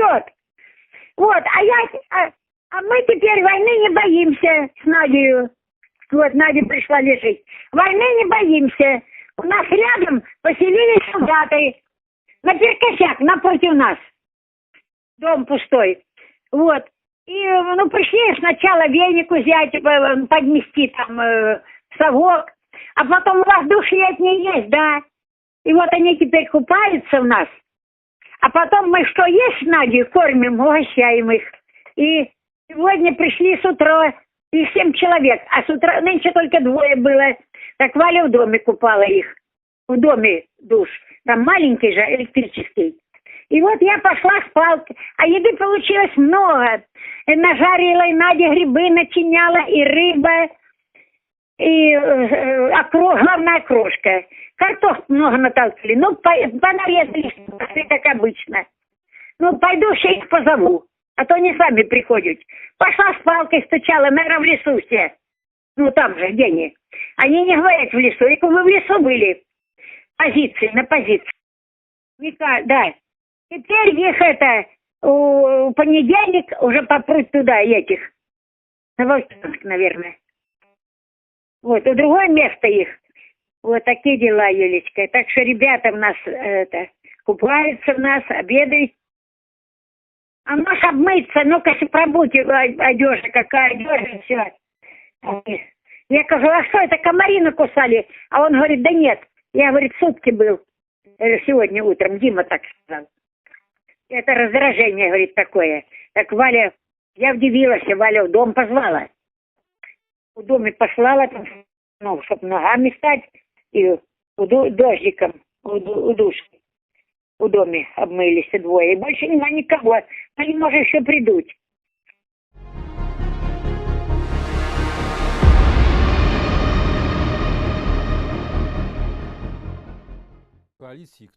счет. Вот, а я, а, а мы теперь войны не боимся с Надею. Вот, Надя пришла лежить. Войны не боимся. У нас рядом поселились солдаты. Наперекосяк, напротив нас. Дом пустой. Вот. И, ну, пришли сначала веник взять, э, подмести там э, совок, а потом у вас душ летний есть, да. И вот они теперь купаются в нас. А потом мы что есть с Надей, кормим, угощаем их. И сегодня пришли с утра, и семь человек, а с утра нынче только двое было. Так Валя в доме купала их. В доме душ. Там маленький же, электрический. И вот я пошла с палкой, а еды получилось много. И нажарила, и Надя грибы начиняла, и рыба, и э, окро- главная окрошка. Картошку много натолкли. Ну, по- понарезали, как обычно. Ну, пойду все их позову, а то они сами приходят. Пошла с палкой, стучала, наверное, в лесу все. Ну, там же, где они. Они не говорят в лесу, и мы в лесу были. Позиции, на позиции. Вика, да. Теперь их это, у, понедельник уже попрут туда этих. Новосибирск, наверное. Вот, и другое место их. Вот такие дела, Юлечка. Так что ребята в нас это, купаются в нас, обедают. А наш обмыться, ну-ка, пробудьте одежда, какая одежда, все. Я говорю, а что это, комары накусали? А он говорит, да нет. Я, говорит, сутки был сегодня утром, Дима так сказал. Это раздражение, говорит, такое. Так Валя, я удивилась, Валя в дом позвала. В доме послала, там, ну, чтобы ногами стать, и у дождиком, у, у душки. У доме обмылись двое. И больше нема никого. Они, может, еще придут.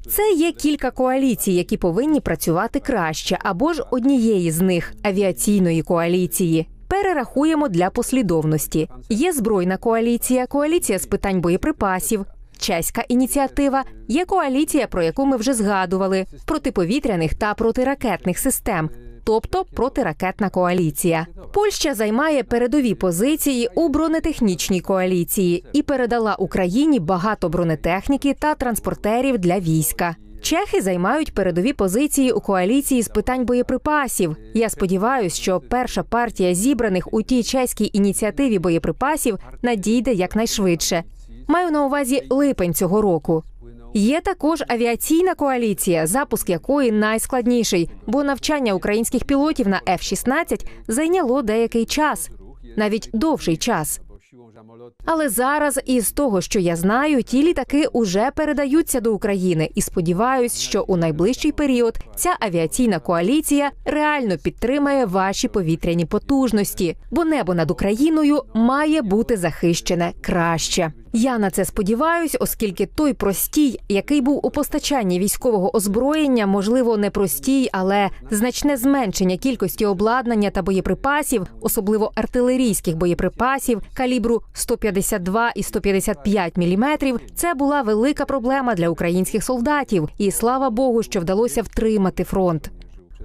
Це є кілька коаліцій, які повинні працювати краще, або ж однієї з них авіаційної коаліції. Перерахуємо для послідовності. Є збройна коаліція, коаліція з питань боєприпасів. Чеська ініціатива є коаліція, про яку ми вже згадували, протиповітряних та протиракетних систем, тобто протиракетна коаліція. Польща займає передові позиції у бронетехнічній коаліції і передала Україні багато бронетехніки та транспортерів для війська. Чехи займають передові позиції у коаліції з питань боєприпасів. Я сподіваюся, що перша партія зібраних у тій чеській ініціативі боєприпасів надійде якнайшвидше. Маю на увазі липень цього року. Є також авіаційна коаліція, запуск якої найскладніший, бо навчання українських пілотів на F-16 зайняло деякий час, навіть довший час. Але зараз, із того, що я знаю, ті літаки уже передаються до України, і сподіваюсь, що у найближчий період ця авіаційна коаліція реально підтримає ваші повітряні потужності, бо небо над Україною має бути захищене краще. Я на це сподіваюсь, оскільки той простій, який був у постачанні військового озброєння, можливо, не простій, але значне зменшення кількості обладнання та боєприпасів, особливо артилерійських боєприпасів калібру 152 і 155 міліметрів, це була велика проблема для українських солдатів, і слава Богу, що вдалося втримати фронт.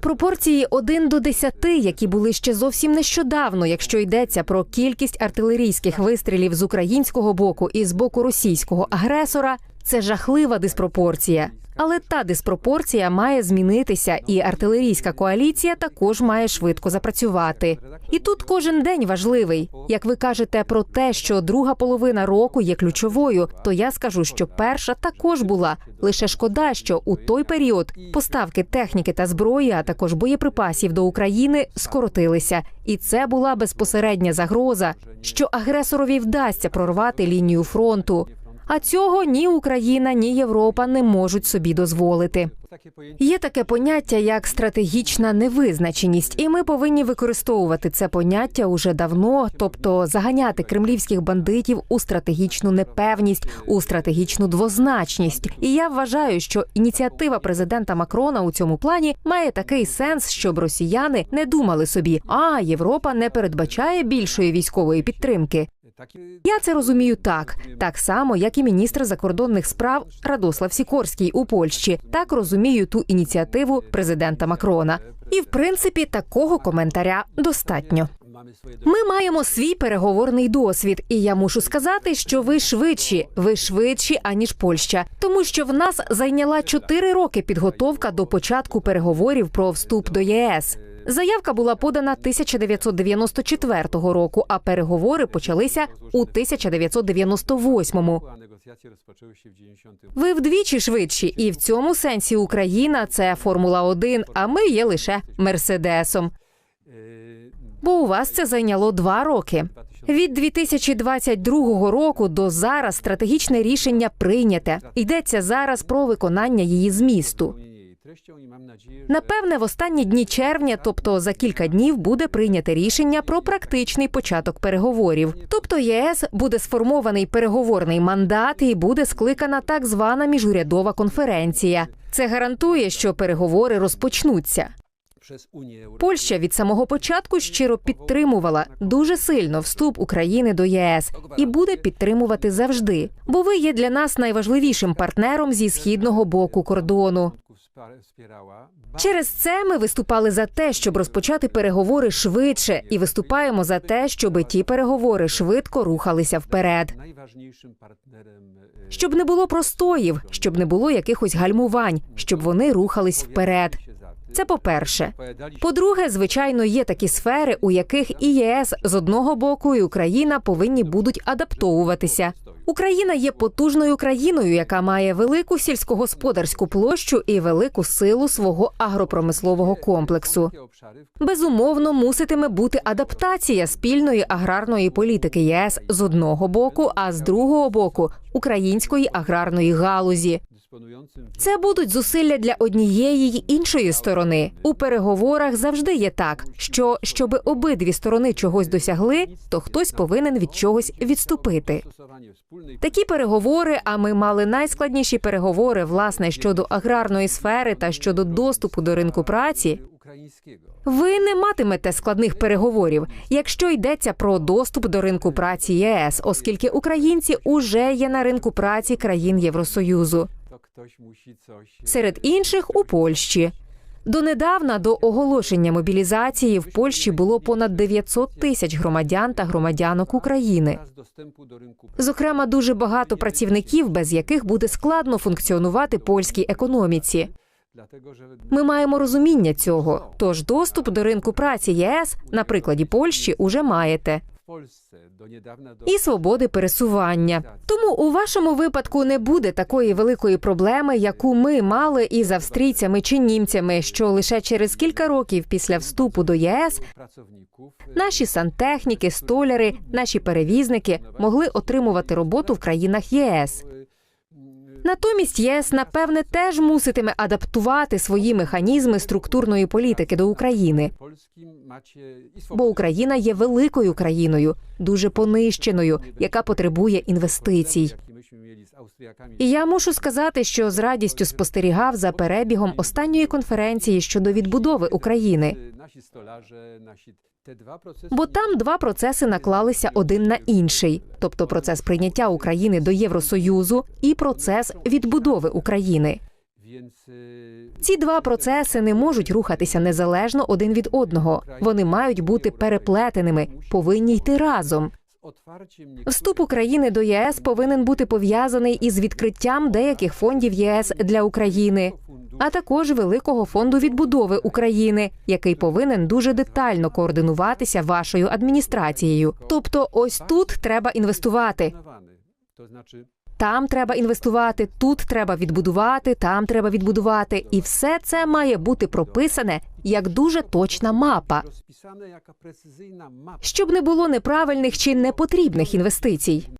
Пропорції 1 до 10, які були ще зовсім нещодавно, якщо йдеться про кількість артилерійських вистрілів з українського боку і з боку російського агресора, це жахлива диспропорція. Але та диспропорція має змінитися, і артилерійська коаліція також має швидко запрацювати. І тут кожен день важливий. Як ви кажете про те, що друга половина року є ключовою, то я скажу, що перша також була. Лише шкода, що у той період поставки техніки та зброї, а також боєприпасів до України скоротилися, і це була безпосередня загроза, що агресорові вдасться прорвати лінію фронту. А цього ні Україна, ні Європа не можуть собі дозволити. Є таке поняття як стратегічна невизначеність, і ми повинні використовувати це поняття уже давно, тобто заганяти кремлівських бандитів у стратегічну непевність, у стратегічну двозначність. І я вважаю, що ініціатива президента Макрона у цьому плані має такий сенс, щоб росіяни не думали собі, а Європа не передбачає більшої військової підтримки. Я це розумію так, так само, як і міністр закордонних справ Радослав Сікорський у Польщі. Так розумію ту ініціативу президента Макрона. І в принципі такого коментаря достатньо. Ми маємо свій переговорний досвід, і я мушу сказати, що ви швидші, ви швидші аніж Польща, тому що в нас зайняла 4 роки підготовка до початку переговорів про вступ до ЄС. Заявка була подана 1994 року, а переговори почалися у 1998-му. a negocjacje rozpoczęły się w 90. Ви вдвічі швидші, і в цьому сенсі Україна це Формула 1 а ми є лише Мерседесом. Бо у вас це зайняло два роки. Від 2022 року до зараз стратегічне рішення прийняте. Йдеться зараз про виконання її змісту. Напевне, в останні дні червня, тобто за кілька днів, буде прийняте рішення про практичний початок переговорів. Тобто ЄС буде сформований переговорний мандат і буде скликана так звана міжурядова конференція. Це гарантує, що переговори розпочнуться. Польща від самого початку щиро підтримувала дуже сильно вступ України до ЄС і буде підтримувати завжди. Бо ви є для нас найважливішим партнером зі східного боку кордону. Через це ми виступали за те, щоб розпочати переговори швидше, і виступаємо за те, щоб ті переговори швидко рухалися вперед. partnerem Щоб не було простоїв, щоб не було якихось гальмувань, щоб вони рухались вперед. Це по-перше. По-друге, звичайно, є такі сфери, у яких і ЄС з одного боку, і Україна повинні будуть адаптовуватися. Україна є потужною країною, яка має велику сільськогосподарську площу і велику силу свого агропромислового комплексу. Безумовно, муситиме бути адаптація спільної аграрної політики єС з одного боку, а з другого боку української аграрної галузі. Це будуть зусилля для однієї й іншої сторони. У переговорах завжди є так, що щоби обидві сторони чогось досягли, то хтось повинен від чогось відступити. Такі переговори, а ми мали найскладніші переговори власне щодо аграрної сфери та щодо доступу до ринку праці. Ви не матимете складних переговорів, якщо йдеться про доступ до ринку праці ЄС, оскільки українці уже є на ринку праці країн Євросоюзу. Coś серед інших у Польщі. Донедавна до оголошення мобілізації в Польщі було понад 900 тисяч громадян та громадянок України. Зокрема, дуже багато працівників, без яких буде складно функціонувати польській економіці. Ми маємо розуміння цього. Тож доступ до ринку праці ЄС на прикладі Польщі уже маєте. І свободи пересування. Тому у вашому випадку не буде такої великої проблеми, яку ми мали із австрійцями чи німцями, що лише через кілька років після вступу до ЄС pracowników наші сантехніки, столяри, наші перевізники могли отримувати роботу в країнах ЄС. Натомість ЄС, напевне, теж муситиме адаптувати свої механізми структурної політики до України. Бо Україна є великою країною, дуже понищеною, яка потребує інвестицій. І я мушу сказати, що з радістю спостерігав за перебігом останньої конференції щодо відбудови України, Бо там два процеси наклалися один на інший, тобто процес прийняття України до Євросоюзу і процес відбудови України. Ці два процеси не можуть рухатися незалежно один від одного. Вони мають бути переплетеними, повинні йти разом. Вступ України до ЄС повинен бути пов'язаний із відкриттям деяких фондів ЄС для України, а також великого фонду відбудови України, який повинен дуже детально координуватися вашою адміністрацією. Тобто, ось тут треба інвестувати. Там треба інвестувати, тут треба відбудувати, там треба відбудувати, і все це має бути прописане як дуже точна мапа, щоб не було неправильних чи непотрібних інвестицій.